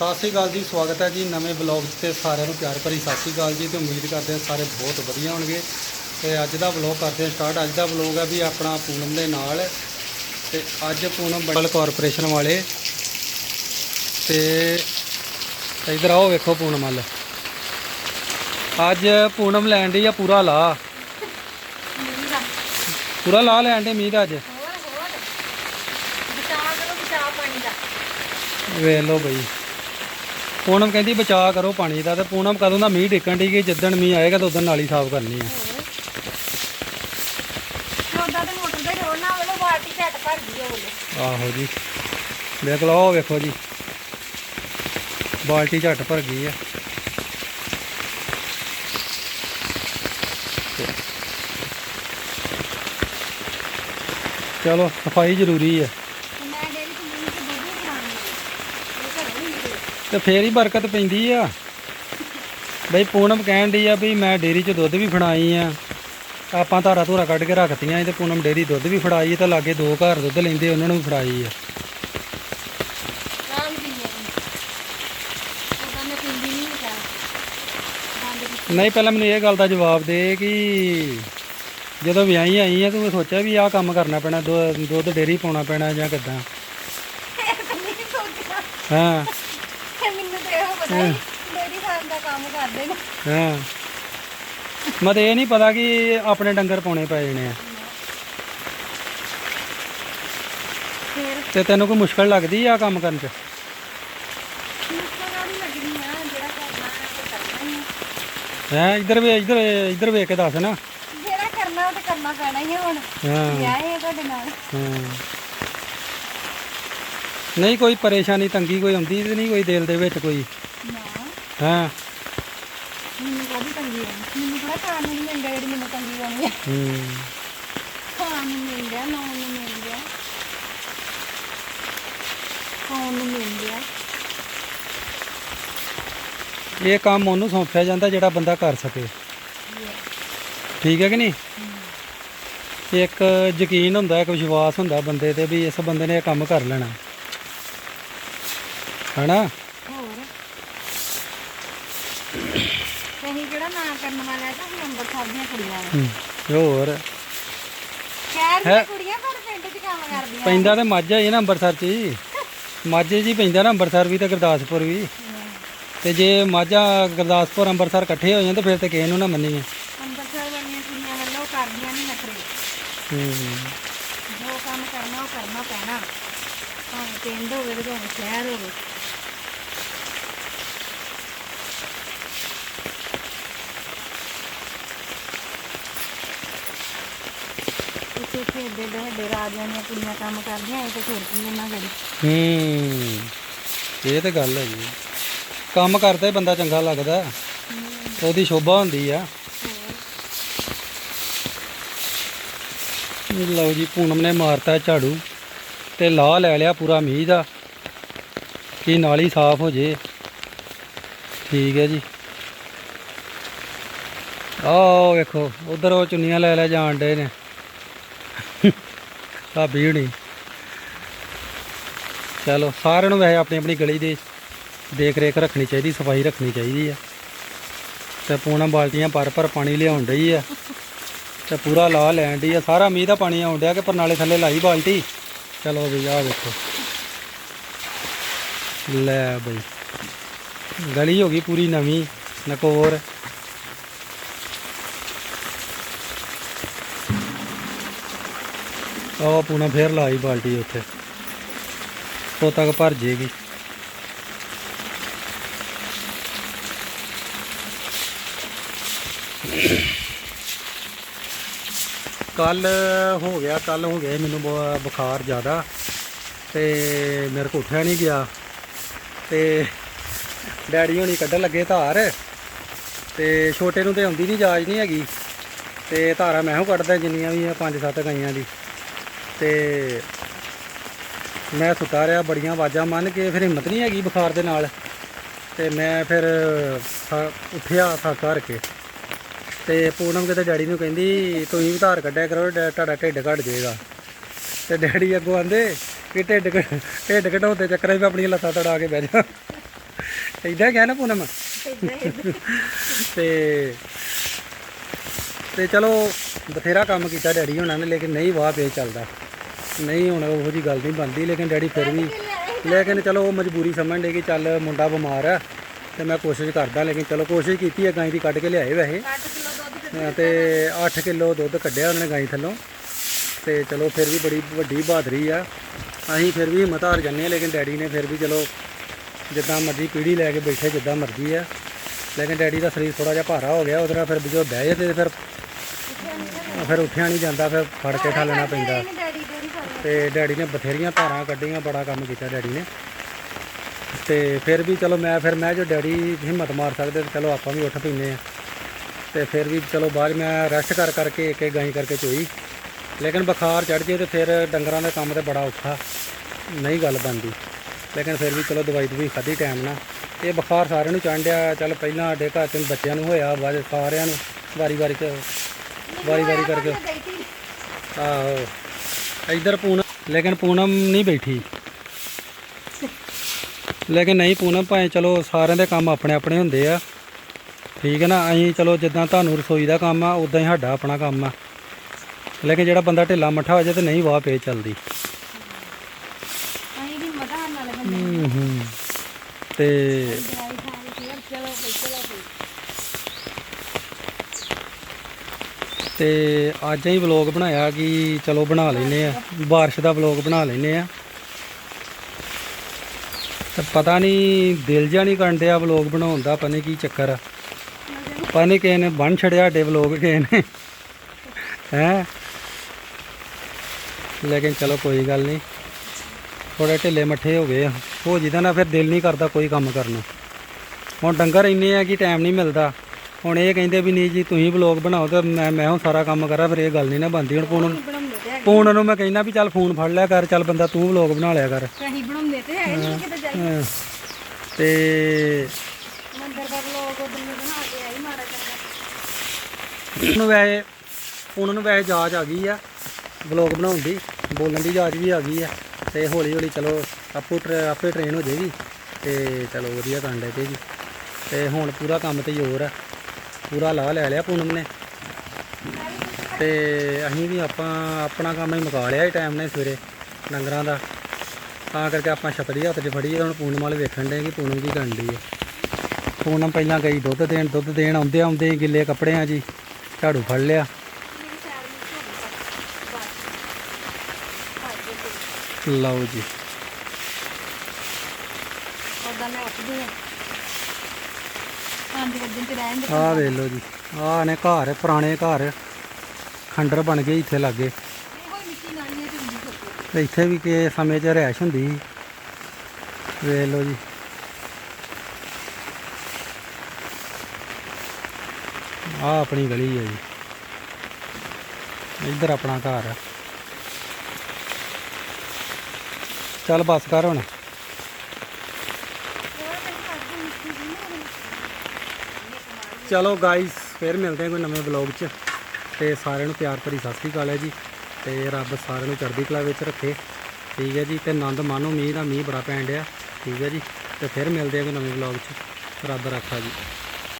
ਸਤਿ ਸ਼੍ਰੀ ਅਕਾਲ ਜੀ ਸਵਾਗਤ ਹੈ ਜੀ ਨਵੇਂ ਬਲੌਗ ਤੇ ਸਾਰਿਆਂ ਨੂੰ ਪਿਆਰ ਭਰੀ ਸਤਿ ਸ਼੍ਰੀ ਅਕਾਲ ਜੀ ਤੇ ਉਮੀਦ ਕਰਦੇ ਹਾਂ ਸਾਰੇ ਬਹੁਤ ਵਧੀਆ ਹੋਣਗੇ। ਤੇ ਅੱਜ ਦਾ ਬਲੌਗ ਕਰਦੇ ਹਾਂ ਸਟਾਰਟ। ਅੱਜ ਦਾ ਬਲੌਗ ਹੈ ਵੀ ਆਪਣਾ ਪੂਨਮ ਦੇ ਨਾਲ ਤੇ ਅੱਜ ਪੂਨਮ ਬੜਲ ਕਾਰਪੋਰੇਸ਼ਨ ਵਾਲੇ। ਤੇ ਇਧਰ ਆਓ ਵੇਖੋ ਪੂਨਮ ਵੱਲ। ਅੱਜ ਪੂਨਮ ਲੈਣ ਦੀ ਆ ਪੂਰਾ ਲਾ ਪੂਰਾ ਲਾ ਲੈਣ ਦੇ ਮੀਂਹ ਦਾ ਅੱਜ। ਵੇਖ ਲਓ ਬਈ। ਪੂਨਮ ਕਹਿੰਦੀ ਬਚਾਅ ਕਰੋ ਪਾਣੀ ਦਾ ਤੇ ਪੂਨਮ ਕਦੋਂ ਦਾ ਮੀਂਹ ਡਿੱਕਣ ਦੀ ਕਿ ਜਿੱਦਣ ਮੀਂਹ ਆਏਗਾ ਤਾਂ ਉਦੋਂ ਨਾਲੀ ਸਾਫ਼ ਕਰਨੀ ਆ। ਹੋਰ ਉਹਦਾ ਤੇ ਮੋਟਰ ਦੇ ਰੋਣ ਨਾਲ ਉਹ ਬਾਲਟੀ ਝੱਟ ਭਰ ਗਈ ਉਹ ਆਹੋ ਜੀ। ਦੇਖ ਲਓ ਵੇਖੋ ਜੀ। ਬਾਲਟੀ ਝੱਟ ਭਰ ਗਈ ਆ। ਚਲੋ ਸਫ਼ਾਈ ਜ਼ਰੂਰੀ ਹੈ ਮੈਂ ਡੇਰੀ ਤੋਂ ਮੀਂਹ ਤੇ ਦੁੱਧ ਖਾਣੀ ਇਹ ਘਰੇ ਨਹੀਂ ਨਿਕਲੇ ਤੇ ਫੇਰ ਹੀ ਬਰਕਤ ਪੈਂਦੀ ਆ। ਬਈ ਪੂਨਮ ਕਹਿਣ ਦੀ ਆ ਵੀ ਮੈਂ ਡੇਰੀ 'ਚ ਦੁੱਧ ਵੀ ਫੜਾਈ ਆ। ਆਪਾਂ ਧਾਰਾ ਧੂਰਾ ਕੱਢ ਕੇ ਰੱਖਤੀਆਂ ਸੀ ਤੇ ਪੂਨਮ ਡੇਰੀ ਦੁੱਧ ਵੀ ਫੜਾਈ ਤੇ ਲਾਗੇ ਦੋ ਘਰ ਦੁੱਧ ਲੈਂਦੇ ਉਹਨਾਂ ਨੂੰ ਵੀ ਫੜਾਈ ਆ। ਨਹੀਂ ਪਹਿਲਾਂ ਮੈਨੂੰ ਇਹ ਗੱਲ ਦਾ ਜਵਾਬ ਦੇ ਕਿ ਜਦੋਂ ਵਿਆਹੀ ਆਈ ਆ ਤੂੰ ਸੋਚਿਆ ਵੀ ਆਹ ਕੰਮ ਕਰਨਾ ਪੈਣਾ ਦੁੱਧ ਡੇਰੀ ਪਾਉਣਾ ਪੈਣਾ ਜਾਂ ਕਿੱਦਾਂ? ਹਾਂ। ਇਹੋ ਹੀ। ਡੇਰੀ ਫਾਰਮ ਦਾ ਕੰਮ ਕਰਦੇ ਨੇ। ਹਾਂ। ਮਤ ਇਹ ਨਹੀਂ ਪਤਾ ਕਿ ਆਪਣੇ ਡੰਗਰ ਪਾਉਣੇ ਪੈ ਜਾਣੇ ਆ। ਫੇਰ? ਤੇ ਤੈਨੂੰ ਕੋਈ ਮੁਸ਼ਕਲ ਲੱਗਦੀ ਆ ਕੰਮ ਕਰਨ 'ਚ? ਮੁਸ਼ਕਲ ਨਹੀਂ ਲੱਗਣੀ ਆ? ਜਿਹੜਾ ਕਰਨਾ ਹੈ ਤੇ ਕਰਨਾ ਹੀ ਆ। ਹੈ ਇੱਧਰ ਵੇ ਇੱਧਰ ਇੱਧਰ ਵੇਖ ਕੇ ਦੱਸ ਨਾ। ਜਿਹੜਾ ਕਰਨਾ ਉਹ ਤੇ ਕਰਨਾ ਪੈਣਾ ਹੀ ਆ ਹੁਣ। ਹਾਂ। ਵਿਆਹੇ ਆ ਤੁਹਾਡੇ ਨਾਲ। ਹਾਂ। ਨਹੀਂ ਕੋਈ ਪਰੇਸ਼ਾਨੀ ਤੰਗੀ ਕੋਈ ਆਉਂਦੀ ਤੇ ਨਹੀਂ ਕੋਈ ਦਿਲ ਦੇ ਵਿੱਚ ਕੋਈ। ਹਾਂ? ਮੈਨੂੰ ਕਾਹਦੀ ਤੰਗੀ ਆ। ਮੈਨੂੰ ਥੋੜਾ ਖਾਣ ਨੂੰ ਨਹੀਂ ਮਿਲਦਾ ਜਿਹੜੀ ਮੈਨੂੰ ਤੰਗੀ ਆਉਣੀ ਆ। ਹੂੰ। ਖਾਣ ਨੂੰ ਮਿਲ ਗਿਆ ਨੌਣ ਨੂੰ ਮਿਲ ਗਿਆ। ਖਾਣ ਨੂੰ ਮਿਲ ਗਿਆ। ਇਹ ਕੰਮ ਉਹਨੂੰ ਸੌਂਪਿਆ ਜਾਂਦਾ ਜਿਹੜਾ ਬੰਦਾ ਕਰ ਸਕੇ। ਠੀਕ ਹੈ ਕਿ ਨਹੀਂ? ਇੱਕ ਯਕੀਨ ਹੁੰਦਾ ਇੱਕ ਵਿਸ਼ਵਾਸ ਹੁੰਦਾ ਬੰਦੇ ਤੇ ਵੀ ਇਸ ਬੰਦੇ ਨੇ ਇਹ ਕੰਮ ਕਰ ਲੈਣਾ। ਹਨਾ? ਹੋਰ ਕਹੀਂ ਕਿਹੜਾ ਨਾ ਕਰਨ ਵਾਲਾ ਤਾਂ ਅਸੀਂ ਅੰਮ੍ਰਿਤਸਰ ਦੀਆਂ ਕੁੜੀਆਂ ਨੇ। ਹੂੰ, ਹੋਰ? ਸ਼ਹਿਰ ਹੈ। ਦੀਆਂ ਕੁੜੀਆਂ ਪਰ ਪਿੰਡ 'ਚ ਕੰਮ ਕਰਦੀਆਂ ਪੈਂਦਾ ਤੇ ਮਾਝਾ ਹੀ ਹੈ ਨਾ ਅੰਮ੍ਰਿਤਸਰ 'ਚ ਹੀ ਮਾਝੇ 'ਚ ਹੀ ਪੈਂਦਾ ਨਾ ਅੰਮ੍ਰਿਤਸਰ ਵੀ ਤੇ ਗੁਰਦਾਸਪੁਰ ਵੀ। ਤੇ ਜੇ ਮਾਝਾ ਗੁਰਦਾਸਪੁਰ ਅੰਮ੍ਰਿਤਸਰ ਇਕੱਠੇ ਹੋ ਜਾਣ ਤਾਂ ਫਿਰ ਤੇ ਕਿਸੇ ਨੂੰ ਨਾ ਮੰਨੀਏ। ਅੰਮ੍ਰਿਤਸਰ ਵਾਲੀਆਂ ਕੁੜੀਆਂ ਵੱਲੋਂ ਕਰਦੀਆਂ ਨਹੀਂ ਨਖਰੇ। ਹੂੰ। ਜੋ ਕੰਮ ਕਰਨਾ ਉਹ ਕਰਨਾ ਪੈਣਾ। ਭਾਵੇਂ ਪਿੰਡ ਹੋਵੇ ਤੇ ਭਾਵੇਂ ਸ਼ਹਿਰ ਹੋਵੇ। ਇੱਥੇ ਖੇਡਦੇ ਦੇ ਵੱਡੇ ਰਾਜਿਆਂ ਦੀਆਂ ਕੁੜੀਆਂ ਕੰਮ ਕਰਦੀਆਂ ਇਹ ਤੇ ਫਿਰ ਕੀ ਹੂੰ ਇਹ ਤੇ ਗੱਲ ਹੈ ਜੀ। ਕੰਮ ਕਰਦਾ ਹੀ ਬੰਦਾ ਚੰਗਾ ਲੱਗਦਾ ਉਹਦੀ ਸ਼ੋਭਾ ਹੁੰਦੀ ਆ। ਲਓ ਜੀ ਪੂਨਮ ਨੇ ਮਾਰਤਾ ਝਾੜੂ ਤੇ ਲਾਹ ਲੈ ਲਿਆ ਪੂਰਾ ਮੀਂਹ ਦਾ ਕਿ ਨਾਲੀ ਸਾਫ਼ ਹੋ ਜੇ। ਠੀਕ ਹੈ ਜੀ। ਆਹ ਵੇਖੋ ਉਧਰ ਉਹ ਚੁੰਨੀਆਂ ਲੈ ਲੈ ਜਾਣ ਡੇ ਨੇ। ਭਾਬੀ ਹੁਣੀ ਚਲੋ, ਸਾਰਿਆਂ ਨੂੰ ਵੈਸੇ ਆਪਣੀ ਆਪਣੀ ਗਲੀ ਦੀ ਦੇਖ ਰੇਖ ਰੱਖਣੀ ਚਾਹੀਦੀ, ਸਫ਼ਾਈ ਰੱਖਣੀ ਚਾਹੀਦੀ ਆ। ਤੇ ਪੂਣਾ ਬਾਲਟੀਆਂ ਭਰ ਭਰ ਪਾਣੀ ਲਿਆਉਣ ਡਈ ਆ। ਤੇ ਪੂਰਾ ਲਾ ਲੈਣ ਡਈ ਆ। ਸਾਰਾ ਮੀਂਹ ਦਾ ਪਾਣੀ ਆਉਣ ਡਿਆ ਕਿ ਪਰਨਾਲੇ ਥੱਲੇ ਲਾਈ ਬਾਲਟੀ। ਚਲੋ ਵੀ ਆਹ ਵੇਖੋ। ਲੈ ਬਈ। ਗਲੀ ਹੋ ਗਈ ਪੂਰੀ ਨਵੀਂ, ਨਕੋਰ। ਆਹ ਪੂਨਾ ਫੇਰ ਲਾਈ ਬਾਲਟੀ ਉੱਥੇ। ਉਹ ਤੱਕ ਭਰ ਜੇਗੀ। ਕੱਲ ਹੋ ਗਿਆ ਕੱਲ ਹੋ ਗਿਆ ਮੈਨੂੰ ਬ- ਬੁਖਾਰ ਜ਼ਿਆਦਾ ਤੇ ਮੇਰੇ ਕੋ ਉੱਠਿਆ ਨਹੀਂ ਗਿਆ। ਤੇ ਡੈਡੀ ਹੋਣੀ ਕੱਢਣ ਲੱਗੇ ਧਾਰ ਤੇ ਛੋਟੇ ਨੂੰ ਤੇ ਆਉਂਦੀ ਨਹੀਂ ਜਾਜ ਨਹੀਂ ਹੈਗੀ। ਤੇ ਧਾਰਾ ਮੈਂ ਹੋ ਕੱਢਦਾ ਜਿੰਨੀਆਂ ਵੀ ਆ, ਪੰਜ ਸੱਤ ਗਾਈਆਂ ਦੀ। ਤੇ ਮੈਂ ਸੁੱਤਾ ਰਿਹਾ ਬੜੀਆਂ ਆਵਾਜ਼ਾਂ ਮੰਨ ਕੇ ਫਿਰ ਹਿੰਮਤ ਨਹੀਂ ਹੈਗੀ ਬੁਖਾਰ ਦੇ ਨਾਲ। ਤੇ ਮੈਂ ਫਿਰ ਉੱਠਿਆ ਥੱਕ ਕਰਕੇ ਤੇ ਪੂਨਮ ਕਿਤੇ ਡੈਡੀ ਨੂੰ ਕਹਿੰਦੀ ਤੁਸੀਂ ਵੀ ਧਾਰ ਕੱਢਿਆ ਕਰੋ ਤੁਹਾਡਾ ਢਿੱਡ ਘਟ ਜਾਏਗਾ। ਤੇ ਡੈਡੀ ਅੱਗੋਂ ਆਂਦੇ ਕਿ ਢਿੱਡ ਢਿੱਡ ਘਟਾਉਣ ਦੇ ਚੱਕਰਾਂ 'ਚ ਆਪਣੀਆਂ ਲੱਤਾਂ ਤੜਾ ਕੇ ਬਹਿ ਜਾ। ਇਦਾਂ ਗਿਆ ਨਾ ਪੂਨਮ। ਤੇ ਤੇ ਚਲੋ ਬਥੇਰਾ ਕੰਮ ਕੀਤਾ ਡੈਡੀ ਹੋਣਾ ਨੇ ਲੇਕਿਨ ਨਹੀਂ ਵਾਹ ਪੇ ਚੱਲਦਾ। ਨਹੀਂ, ਹੁਣ ਉਹੋ ਜੀ ਗੱਲ ਨਹੀਂ ਬਣਦੀ, ਲੇਕਿਨ ਡੈਡੀ ਫਿਰ ਵੀ ਲੇਕਿਨ ਚਲੋ ਉਹ ਮਜਬੂਰੀ ਸਮਝਦੇ ਕਿ ਚੱਲ ਮੁੰਡਾ ਬਿਮਾਰ ਆ, ਤੇ ਮੈਂ ਕੋਸ਼ਿਸ਼ ਕਰਦਾ, ਲੇਕਿਨ ਚਲੋ ਕੋਸ਼ਿਸ਼ ਕੀਤੀ ਹੈ ਗਾਂ ਦੀ ਕੱਢ ਕੇ ਲਿਆਏ ਵੈਸੇ। 8 ਕਿਲੋ ਦੁੱਧ ਤੇ 8 ਕਿਲੋ ਦੁੱਧ ਕੱਢਿਆ ਉਹਨਾਂ ਨੇ ਗਾਂ ਥੱਲੋਂ, ਤੇ ਚਲੋ ਫਿਰ ਵੀ ਬੜੀ ਵੱਡੀ ਬਹਾਦਰੀ ਆ। ਅਸੀਂ ਫਿਰ ਵੀ ਹਿੰਮਤ ਹਾਰ ਜਾਂਦੇ ਲੇਕਿਨ ਡੈਡੀ ਨੇ ਫਿਰ ਵੀ ਚਲੋ ਜਿੱਦਾਂ ਮਰਜ਼ੀ ਪੀੜੀ ਲੈ ਕੇ ਬੈਠੇ ਜਿੱਦਾਂ ਮਰਜ਼ੀ ਆ। ਲੇਕਿਨ ਡੈਡੀ ਦਾ ਸਰੀਰ ਥੋੜਾ ਜਿਹਾ ਭਾਰਾ ਹੋ ਗਿਆ, ਉਹਦੇ ਨਾਲ ਫਿਰ ਜੋ ਬਹਿ ਜੇ ਫਿਰ ਫਿਰ ਉੱਠਿਆ ਨਹੀਂ ਜਾਂਦਾ, ਫਿਰ ਫੜ ਕੇ ਠਾ ਲੈਣਾ ਪੈਂਦਾ। ਤੇ ਡੈਡੀ ਨੇ ਬਥੇਰੀਆਂ ਧਾਰਾਂ ਕੱਢੀਆਂ ਬੜਾ ਕੰਮ ਕੀਤਾ ਡੈਡੀ ਨੇ। ਤੇ ਫਿਰ ਵੀ ਚਲੋ ਮੈਂ ਫਿਰ ਮੈਂ ਜੋ ਡੈਡੀ ਹਿੰਮਤ ਮਾਰ ਸਕਦੇ ਤੇ ਚਲੋ ਆਪਾਂ ਵੀ ਉੱਠ ਪੈਂਦੇ ਆ। ਤੇ ਫਿਰ ਵੀ ਚਲੋ ਬਾਅਦ ਮੈਂ ਰੈਸਟ ਕਰ ਕਰਕੇ ਇੱਕ ਇੱਕ ਗਾਈ ਕਰਕੇ ਚੋਈ। ਲੇਕਿਨ ਬੁਖਾਰ ਚੜ ਜੇ ਤੇ ਫਿਰ ਡੰਗਰਾਂ ਦੇ ਕੰਮ ਤੇ ਬੜਾ ਔਖਾ ਨਹੀਂ ਗੱਲ ਬਣਦੀ। ਲੇਕਿਨ ਫਿਰ ਵੀ ਚਲੋ ਦਵਾਈ ਦਵਾਈ ਖਾਧੀ ਟਾਈਮ ਨਾਲ। ਇਹ ਬੁਖਾਰ ਸਾਰਿਆਂ ਨੂੰ ਚੜ੍ਹਿਆ ਚੱਲ ਪਹਿਲਾਂ ਸਾਡੇ ਘਰ 'ਚ ਬੱਚਿਆਂ ਨੂੰ ਹੋਇਆ ਬਾਅਦ ਸਾਰਿਆਂ ਨੂੰ ਵਾਰੀ ਵਾਰੀ ਚ ਵਾਰੀ ਵਾਰੀ ਕਰਕੇ ਆਹੋ। ਇਧਰ ਪੂਨਮ ਲੇਕਿਨ ਪੂਨਮ ਨਹੀਂ ਬੈਠੀ। ਲੇਕਿਨ ਨਹੀਂ ਪੂਨਮ ਭਾਵੇਂ ਚਲੋ ਸਾਰਿਆਂ ਦੇ ਕੰਮ ਆਪਣੇ ਆਪਣੇ ਹੁੰਦੇ ਆ। ਠੀਕ ਹੈ ਨਾ ਅਸੀਂ ਚਲੋ ਜਿੱਦਾਂ ਤੁਹਾਨੂੰ ਰਸੋਈ ਦਾ ਕੰਮ ਆ ਉਦਾਂ ਹੀ ਸਾਡਾ ਆਪਣਾ ਕੰਮ ਆ। ਲੇਕਿਨ ਜਿਹੜਾ ਬੰਦਾ ਢਿੱਲਾ ਮੱਠਾ ਹੋ ਜਾਏ ਤੇ ਨਹੀਂ ਵਾਹ ਪੇ ਚੱਲਦੀ। ਤੇ ਦਵਾਈ ਖਾ ਕੇ ਫਿਰ ਚਲੋ ਫਿਰ ਚਲੋ ਫਿਰ ਤੇ ਅੱਜ ਹੀ ਵਲੌਗ ਬਣਾਇਆ ਕਿ ਚਲੋ ਬਣਾ ਲੈਨੇ ਆ, ਬਾਰਿਸ਼ ਦਾ ਵਲੌਗ ਬਣਾ ਲੈਨੇ ਆ। ਤੇ ਪਤਾ ਨਹੀਂ ਦਿਲ ਜਿਹਾ ਨਹੀਂ ਕਰਨ ਡਿਆ ਵਲੌਗ ਬਣਾਉਣ ਦਾ, ਪਤਾ ਨਹੀਂ ਕੀ ਚੱਕਰ ਆ। ਪਤਾ ਨਹੀਂ ਕਿਸੇ ਨੇ ਬੰਨ ਛੜਿਆ ਸਾਡੇ ਵਲੌਗ ਕਿਸੇ ਨੇ, ਹੈ। ਲੇਕਿਨ ਚਲੋ ਕੋਈ ਗੱਲ ਨਹੀਂ ਥੋੜੇ ਢਿੱਲੇ ਮੱਠੇ ਹੋ ਗਏ ਆ। ਹੋ ਜਿਹਦਾ ਨਾ ਫਿਰ ਦਿਲ ਨਹੀਂ ਕਰਦਾ ਕੋਈ ਕੰਮ ਕਰਨ। ਹੁਣ ਡੰਗਰ ਇੰਨੇ ਆ ਕਿ ਟਾਈਮ ਨਹੀਂ ਮਿਲਦਾ। ਹੁਣ ਇਹ ਕਹਿੰਦੇ ਵੀ ਨਹੀਂ ਜੀ ਤੁਸੀਂ ਵਲੌਗ ਬਣਾਓ ਤੇ ਮੈਂ ਮੈਂ ਹੁਣ ਸਾਰਾ ਕੰਮ ਕਰਾਂ ਫਿਰ ਇਹ ਗੱਲ ਨਹੀਂ ਨਾ ਬਣਦੀ। ਹੁਣ ਤੇ ਹੈਗੇ। ਪੂਨਮ ਨੂੰ ਮੈਂ ਕਹਿੰਦਾ ਵੀ ਚੱਲ ਫੋਨ ਫੜ ਲਿਆ ਕਰ ਚੱਲ ਬੰਦਾ ਤੂੰ ਵਲੌਗ ਬਣਾ ਲਿਆ ਕਰ। ਅਸੀਂ ਬਣਾਉਂਦੇ ਤੇ ਹੈ ਨਹੀਂ ਕਿਤੇ ਜਾਈ ਹਾਂ। ਤੇ ਮੰਦਰ ਦਾ ਲੋਕ ਉਦੋਂ ਨੂੰ ਬਣਾ ਕੇ ਆਈ ਮਾੜਾ ਚੰਗਾ ਉਹਨੂੰ ਵੈਸੇ ਉਹਨਾਂ ਨੂੰ ਵੈਸੇ ਜਾਚ ਆ ਗਈ ਆ ਵਲੌਗ ਬਣਾਉਣ ਦੀ ਬੋਲਣ ਦੀ ਜਾਚ ਵੀ ਆ ਗਈ ਆ। ਤੇ ਹੌਲੀ ਹੌਲੀ ਚਲੋ ਆਪੋ ਟਰ- ਆਪੇ ਟ੍ਰੇਨ ਹੋ ਜਾਏਗੀ। ਤੇ ਚਲੋ ਵਧੀਆ ਕਰਨ ਲੱਗ ਪਏਗੀ ਤੇ ਹੁਣ ਪੂਰਾ ਕੰਮ ਤੇ ਜ਼ੋਰ ਆ। ਪੂਰਾ ਲਾ ਲੈ ਲਿਆ ਪੂਨਮ ਨੇ। ਤੇ ਅਸੀਂ ਵੀ ਆਪਾਂ ਆਪਣਾ ਕੰਮ ਹੀ ਮੁਕਾ ਲਿਆ ਟਾਈਮ ਨਾਲ ਸਵੇਰੇ ਡੰਗਰਾਂ ਦਾ। ਤਾਂ ਕਰਕੇ ਆਪਾਂ ਛਤਰੀ ਹੱਥ 'ਚ ਫੜੀ ਆ, ਹੁਣ ਪੂਨਮ ਵਾਲੇ ਵੇਖਣ ਦੇ ਕਿ ਪੂਨਮ ਕੀ ਕਰਨ ਦੀ ਹੈ ਪੂਨਮ ਪਹਿਲਾਂ ਗਈ ਦੁੱਧ ਦੇਣ ਦੁੱਧ ਦੇਣ ਆਉਂਦੇ ਆਉਂਦੇ ਗਿੱਲੇ ਕੱਪੜਿਆਂ 'ਚ ਹੀ ਝਾੜੂ ਫੜ ਲਿਆ। ਲਓ ਜੀ। ਉਦਾਂ ਮੈਂ ਉੱਠਦੀ ਹਾਂ। ਤੇ ਰਹਿਣ ਦੇ ਆਹ ਵੇਖ ਲਓ ਜੀ। ਆਹ ਨੇ ਘਰ ਪੁਰਾਣੇ ਘਰ। ਖੰਡਰ ਬਣ ਗਏ ਇੱਥੇ ਲਾਗੇ। ਇਹੋ ਹੀ ਮਿੱਟੀ ਨਾਲੀਆਂ ਚ ਹੁੰਦੀ ਸੱਤੀ ਤੇ ਇੱਥੇ ਵੀ ਕਿ ਸਮੇਂ 'ਚ ਰਹਿਸ਼ ਹੁੰਦੀ ਸੀ। ਵੇਖ ਲਓ ਜੀ। ਆਹ ਆਪਣੀ ਗਲੀ ਹੈ ਜੀ। ਇੱਧਰ ਆਪਣਾ ਘਰ ਆ। ਚੱਲ ਬੱਸ ਕਰ ਹੁਣ। ਚਲੋ ਗਾਇਸ ਫਿਰ ਮਿਲਦੇ ਹਾਂ ਕੋਈ ਨਵੇਂ ਵਲੌਗ 'ਚ। ਤੇ ਸਾਰਿਆਂ ਨੂੰ ਪਿਆਰ ਭਰੀ ਸਤਿ ਸ੍ਰੀ ਅਕਾਲ ਹੈ ਜੀ। ਤੇ ਰੱਬ ਸਾਰਿਆਂ ਨੂੰ ਚੜ੍ਹਦੀ ਕਲਾ ਵਿੱਚ ਰੱਖੇ। ਠੀਕ ਹੈ ਜੀ, ਤੇ ਆਨੰਦ ਮਾਣੋ, ਮੀਂਹ ਦਾ ਮੀਂਹ ਬੜਾ ਪੈਣ ਡਿਆ। ਠੀਕ ਹੈ ਜੀ, ਤੇ ਫਿਰ ਮਿਲਦੇ ਹਾਂ ਕੋਈ ਨਵੇਂ ਵਲੌਗ 'ਚ। ਰੱਬ ਰੱਖਾ ਜੀ।